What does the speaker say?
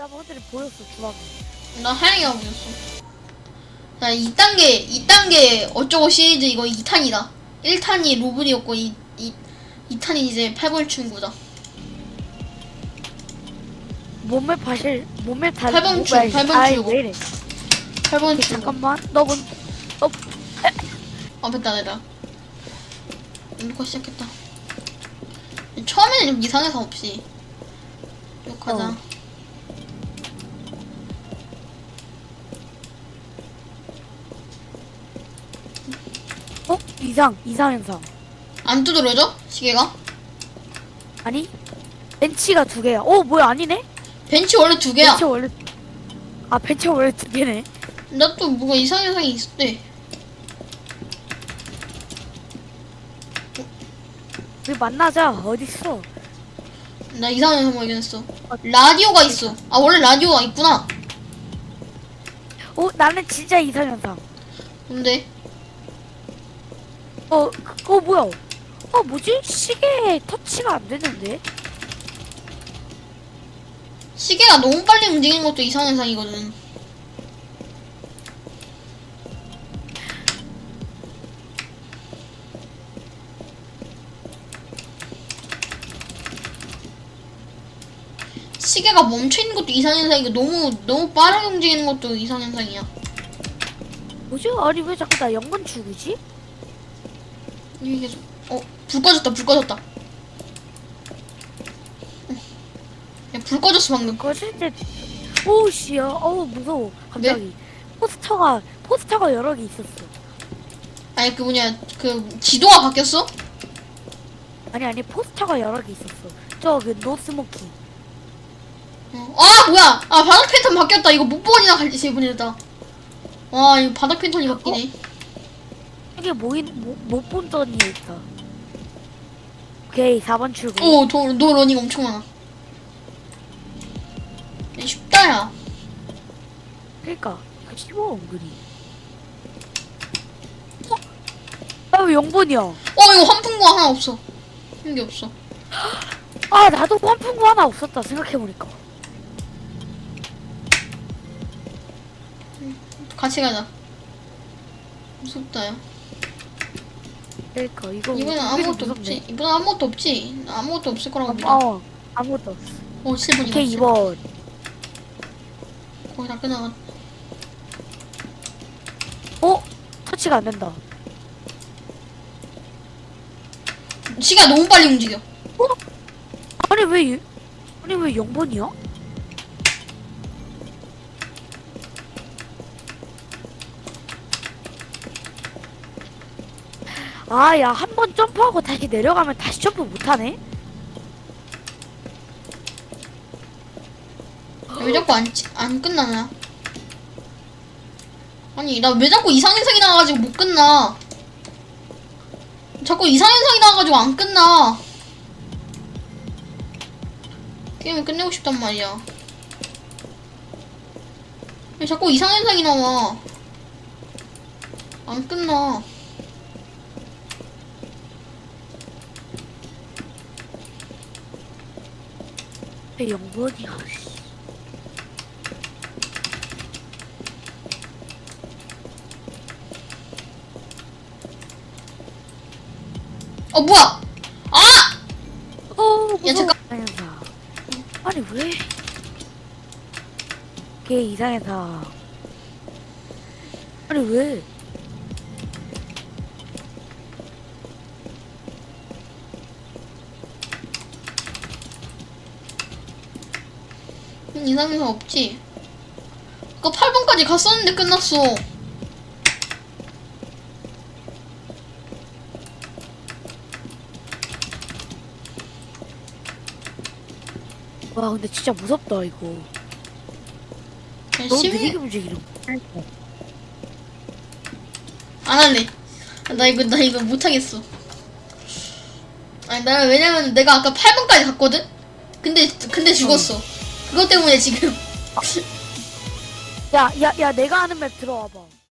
나 호텔에 보였어 주황이. 나 하얀이가 보였어. 자, 2단계, 2단계 어쩌고 시리즈 이거 2탄이다. 1탄이 로블이었고, 이, 이, 2탄이 이제 8번 친구다. 몸매 파실 몸매 달. 팔번 줄, 팔번. 왜 이래? 8번 친구. 잠깐만. 너 먼. 아, 됐다, 됐다. 이거 시작했다. 처음에는 좀 이상해서 없이. 욕하자. 어. 이상 이상 현상. 안 두드러져? 시계가? 아니 벤치가 두 개야. 어 뭐야 아니네? 벤치 원래 두 개야. 벤치 원래 아 벤치 원래 두 개네. 나 또 뭐가 이상 현상이 있었대. 우리 만나자 어디 있어? 나 이상 현상 발견했어. 라디오가 있어. 아, 원래 라디오가 있구나. 어 나는 진짜 이상 현상. 근데, 어, 그- 어 뭐야? 어 뭐지? 시계 터치가 안 되는데? 시계가 너무 빨리 움직이는 것도 이상 현상이거든. 시계가 멈춰 있는 것도 이상 현상이고 너무 너무 빠르게 움직이는 것도 이상 현상이야. 뭐지? 아니 왜 자꾸 나 0번 출구지? 이게 계속 어불 꺼졌다 불 꺼졌다. 야 불 꺼졌어 방금. 거실 때 오우 씨야. 어우 무서워. 갑자기. 포스터가 포스터가 여러 개 있었어. 아니 그 뭐냐 그 지도가 바뀌었어? 아니 아니 포스터가 여러 개 있었어. 저그 노스모키. 어. 아 뭐야! 아 바닥 패턴 바뀌었다. 이거 못 보거나 갈지 이번에다. 와 이거 바닥 패턴이 바뀌네 이게 뭐인 못본 던이 있다. 오케이 4번 출구. 오너 러닝 엄청 많아. 야, 쉽다 야. 그니까 이거 쉬워 은근히. 어? 나왜 0번이야? 어 이거 환풍구 하나 없어. 한게 없어. 아 나도 환풍구 하나 없었다 생각해보니까. 같이 가자. 무섭다 야 그니까 이거 이번엔 아무것도. 없지. 이번엔 아무것도 없지. 아무것도 없을 거라고 믿어 어 아무것도 없어. 오 7분이다 오케이 2번. 거의 다 끝나가. 어? 터치가 안 된다. 시가 너무 빨리 움직여. 아니 왜 이- 아니 왜 0번이야? 아, 야, 한 번 점프하고 다시 내려가면 다시 점프 못하네? 왜 자꾸 안, 찌- 안 끝나냐? 아니, 나 왜 자꾸 이상현상이 나와가지고 못 끝나? 자꾸 이상현상이 나와가지고 안 끝나. 게임을 끝내고 싶단 말이야. 왜 자꾸 이상현상이 나와? 안 끝나. 왜 0번이야? 어, 뭐야! 아! 어. 야, 잠깐-. 아니, 왜? 걔 이상현사. 아니, 왜? 이상현상 없지? 아까 8번까지 갔었는데 끝났어. 와, 근데 진짜 무섭다, 이거. 너무 시뮬- 느리게 움직이는 안 할래. 나 이거 나 이거 못 하겠어. 아니 나 왜냐면 내가 아까 8번까지 갔거든. 근데 근데 죽었어. 그것 때문에 지금 야, 야, 야, 내가 아는 맵 들어와봐.